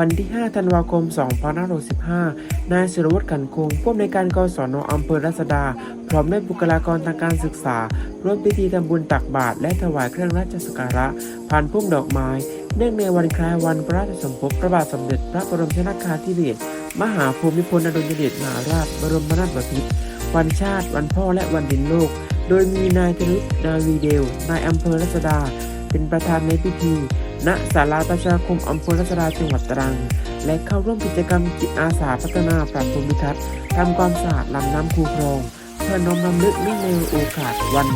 วันที่ 5 ธันวาคม 2565 นายศิรวัตรขันคงผู้อำนวยการกศนอำเภอรัศดา พร้อมด้วยบุคลากรทางการศึกษา ร่วมพิธีทำบุญตักบาตรและถวายเครื่องราชสักการะผ่านพุ่มดอกไม้ เนื่องในวันคล้ายวันพระราชสมภพพระบาทสมเด็จพระบรมชนากาธิเบศรมหาภูมิพลอดุลยเดชมหาราชบรมนาถบพิตรวันชาติ วันพ่อและวันดินโลก โดยมีนายธนุนาวีเดลนายอำเภอรัศดา เป็นประธานในพิธีณศาลาประชาคมอำเภอรัศดาจังหวัดตรัง และเข้าร่วมกิจกรรมจิตอาสาพัฒนาปรับภูมิทัศน์ทำความสะอาดลำน้ำคูคลอง เพื่อน้อมรำลึกเนื่องในโอกาสวัน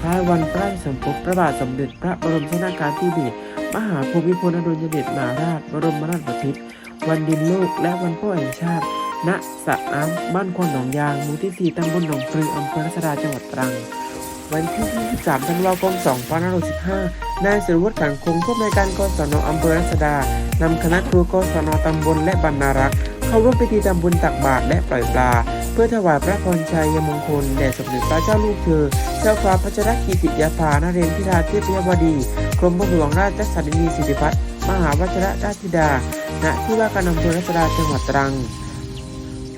คล้ายวันพระราชสมภพพระบาทสมเด็จพระบรมชนากาธิเบศร มหาภูมิพลอดุลยเดชมหาราชบรมนาถบพิตรวันดินโลกและวันพ่อแห่งชาติ ณสระน้ำบ้านควนหนองยางหมู่ที่ 4ตำบลหนองปลืออำเภอรัศดาจังหวัดตรัง วันที่ 23ธันวาคม2565นายศิรวัตรขันคงผู้อำนวยการกศนอำเภอรัศดานำคณะครูกศนตำบลและบรรณารักษ์เข้าร่วมพิธีทำบุญตักบาตรและปล่อยปลา เพื่อถวายพระพรชัยมงคลแด่สมเด็จพระเจ้าลูกเธอ เจ้าฟ้าพัชรกิติยาภานเรนทิราเทพยวดี กรมหลวงราชสันนีสิริพัฒน์มหาวชิรราชธิดา ณ ที่ว่าการอำเภอรัศดาจังหวัดตรัง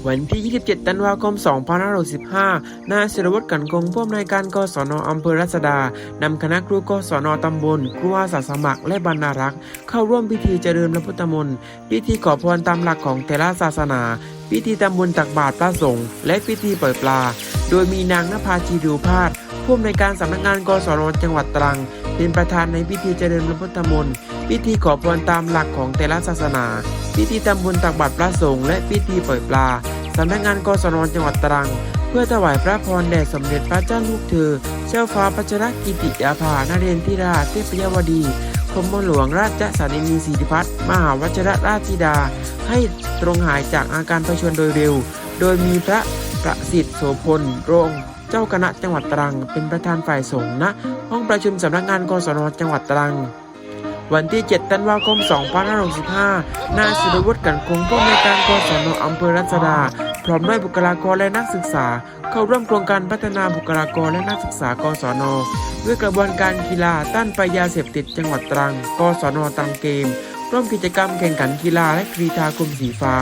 วันที่ 27 ธันวาคม 2565 นายศิรวัตรกันคงผู้อำนวยการกศนอำเภอรัศดา นำคณะครูกศนตำบล ครูอาสาสมัคร และบรรณารักษ์ เข้าร่วมพิธีเจริญพระพุทธมนต์ พิธีขอพรตามหลักของแต่ละศาสนา พิธีทำบุญตักบาตรพระสงฆ์ และพิธีปล่อยปลา โดยมีนางนภาจีดูพาดผู้อำนวยการสำนักงานกศนจังหวัดตรัง เป็นประธานในพิธีเจริญพระพุทธมนต์พิธีขอพรตามหลักของแต่ละศาสนา พิธีทำบุญตักบาตรพระสงฆ์และพิธีปล่อยปลาสำนักงานกศนจังหวัดตรัง เพื่อถวายพระพรแด่สมเด็จพระเจ้าลูกเธอ เจ้าฟ้าพัชรกิติยาภานเรนทิราเทพยวดีกรมหลวงราชสานีสีริพัฒน์มหาวชรราชธิดา ให้ตรงหายจากอาการประชวรโดยเร็ว โดยมีพระ ประสิทธิ์โสพลโรงเจ้าคณะจังหวัดตรัง เป็นประธานฝ่ายสงฆ์ณห้องประชุมสำนักงานกศนจังหวัดตรัง วันที่ 7 ธันวาคม 2565 นายศิรวุฒิกันคงผู้อำนวยการกศนอำเภอรัศดา พร้อมด้วยบุคลากรและนักศึกษา เข้าร่วมโครงการพัฒนาบุคลากรและนักศึกษากศนด้วยกระบวนการกีฬาต้านไปยาเสพติดจังหวัดตรัง กศนตรังเกม ร่วมกิจกรรมแข่งขันกีฬาและกรีธากรมสีฟ้า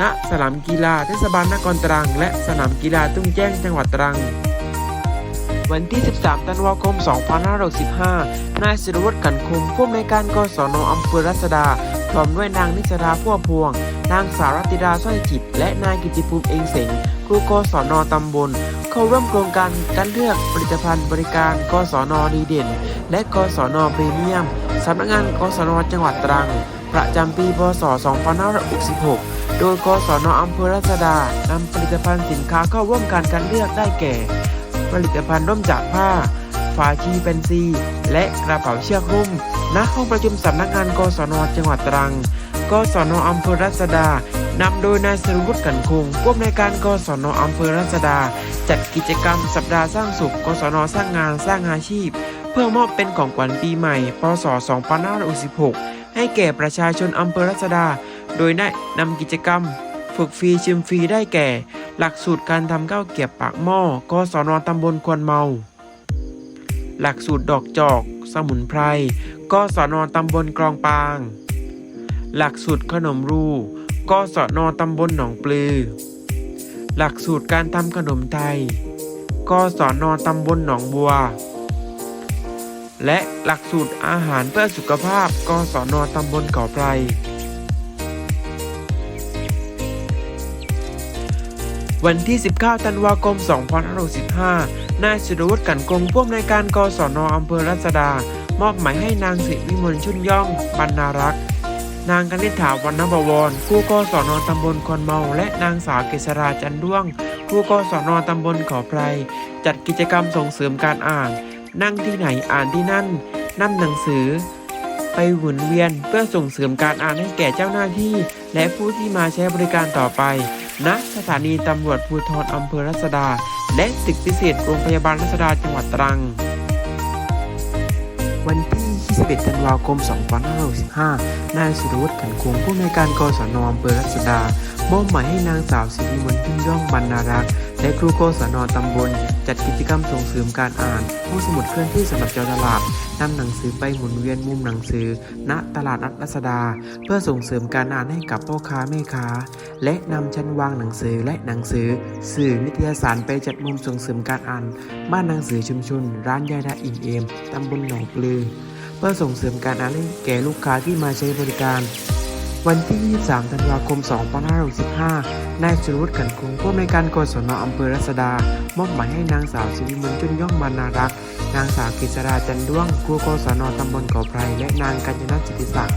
ณ สนามกีฬาเทศบาลนครตรัง และสนามกีฬาตุ้งแจ้งจังหวัดตรัง วันที่ 13 ธันวาคม 2565 นายศิรวัตรกันคุมผู้อำนวยการกศนอำเภอรัศดาพร้อมด้วยนางนิสราพ่วพวง นางสาวรัตติดาสร้อยจิต และนายกิติภูมิเองเสงครูกศนตำบล เข้าร่วมโครงการการเลือกผลิตภัณฑ์บริการกศนดีเด่น และกศนพรีเมียม สำนักงานกศนจังหวัดตรัง ประจำปี พศ 2566 โดยกศนอำเภอรัศดานำผลิตภัณฑ์สินค้าเข้าร่วมการการเลือกได้แก่ ผลิตภัณฑ์ร่มจากผ้าฝาชีเป็นซี และกระเป๋าเชือกหุ้มณห้องประชุมสำนักงานกศนจังหวัดตรังกศนอำเภอรัศดานำโดยนายสรวุฒิกันคงผู้อำนวยการกศนอำเภอรัศดา จัดกิจกรรมสัปดาห์สร้างสุข กศนสร้างงานสร้างอาชีพ เพื่อมอบเป็นของขวัญปีใหม่ พศ 2566 ให้แก่ประชาชนอำเภอรัศดา โดยได้นำกิจกรรม ฝึกฟรีชิมฟรีได้แก่ หลักสูตรการทำข้าวเกรียบปากหม้อกศนตำบลควนเมา หลักสูตรดอกจอก สมุนไพรกศนตำบลกรองปาง หลักสูตรขนมรูกศนตำบลหนองปลือ หลักสูตรการทำขนมไทยกศนตำบลหนองบัว และหลักสูตรอาหารเพื่อสุขภาพกศนตำบลเก่อไพรวันที่ 19 ธันวาคม 2565 นายศิรวุฒิกันกงผู้อำนวยการกศนอำเภอรัศดา มอบหมายให้นางสิวิมลชุนย่องบรรณารักษ์นางกนิษฐาวรรณบวรครูกศนตำบลคอนเมา และนางสาวเกษราจันด้วงครูกศนตำบลขอไพรจัดกิจกรรมส่งเสริมการอ่าน นั่งที่ไหนอ่านที่นั่นนั่นหนังสือ ไปหมุนเวียนเพื่อส่งเสริมการอ่านให้แก่เจ้าหน้าที่ และผู้ที่มาใช้บริการต่อไปณสถานีตำรวจภูธรอำเภอรัศดา และตึกพิเศษโรงพยาบาลรัศดาจังหวัดตรัง วันที่ 21ธันวาคม 2565 นายสุรวุฒิขันคงผู้อำนการกศนอำเภอรัศดามอบหมายให้นางสาวสิริมนต์พึ่งย่องบรรณารักษ์และครูกศนตำบล จัดกิจกรรมส่งเสริมการอ่านห้องสมุดเคลื่อนที่สำหรับเจ้าตลาดนำหนังสือไปหมุนเวียนมุมหนังสือ ณตลาดนัดรัศดา เพื่อส่งเสริมการอ่านให้กับพ่อค้าแม่ค้า และนำชั้นวางหนังสือและหนังสือ สื่อนิตยสารไปจัดมุมส่งเสริมการอ่าน บ้านหนังสือชุมชน ร้านยายดาอินเอมตำบลหนองปลือ เพื่อส่งเสริมการอ่านให้แก่ลูกค้าที่มาใช้บริการ วันที่ 23 ธันวาคม 2565 นายสุรวุฒิขันคงผู้อำนวยการกศนอำเภอรัศดา มอบหมายให้นางสาวสิริมนจุนย่องมานารัก นางสาวกฤษราจันด้วงครูกศนตำบลเกาะไพรและนางกัญญนาจิตติศักดิ์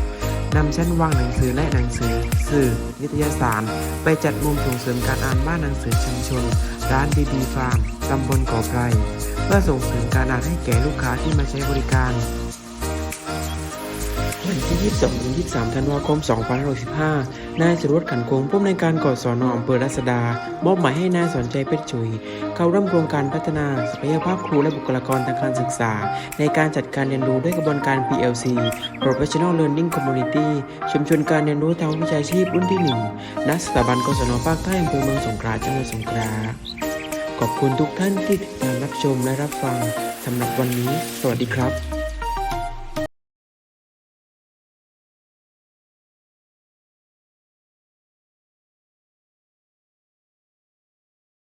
นำชั้นวางหนังสือและหนังสือ สื่อ นิตยสาร ไปจัดมุมส่งเสริมการอ่านบ้านหนังสือชุมชน ร้านบีบีฟาร์มตำบลเกาะไพรเพื่อส่งเสริมการอ่านให้แก่ลูกค้าที่มาใช้บริการ วันที่ 22ถึง23 ธันวาคม 2565 นายสุรวัฒน์ขันคงผู้อำนวยการกศนอำเภอรัศดา มอบหมายให้นายสอนใจเพชรชุย เข้าร่วมโครงการพัฒนาศักยภาพครูและบุคลากรทางการศึกษา ในการจัดการเรียนรู้ด้วยกระบวนการ PLC Professional Learning Community ชุมชนการเรียนรู้ทางวิชาชีพรุ่นที่ 1 ณ สถาบันกศนภาคใต้อำเภอเมืองสงขลาจังหวัดสงขลา ขอบคุณทุกท่านที่ติดตามรับชมและรับฟัง สำหรับวันนี้ สวัสดีครับ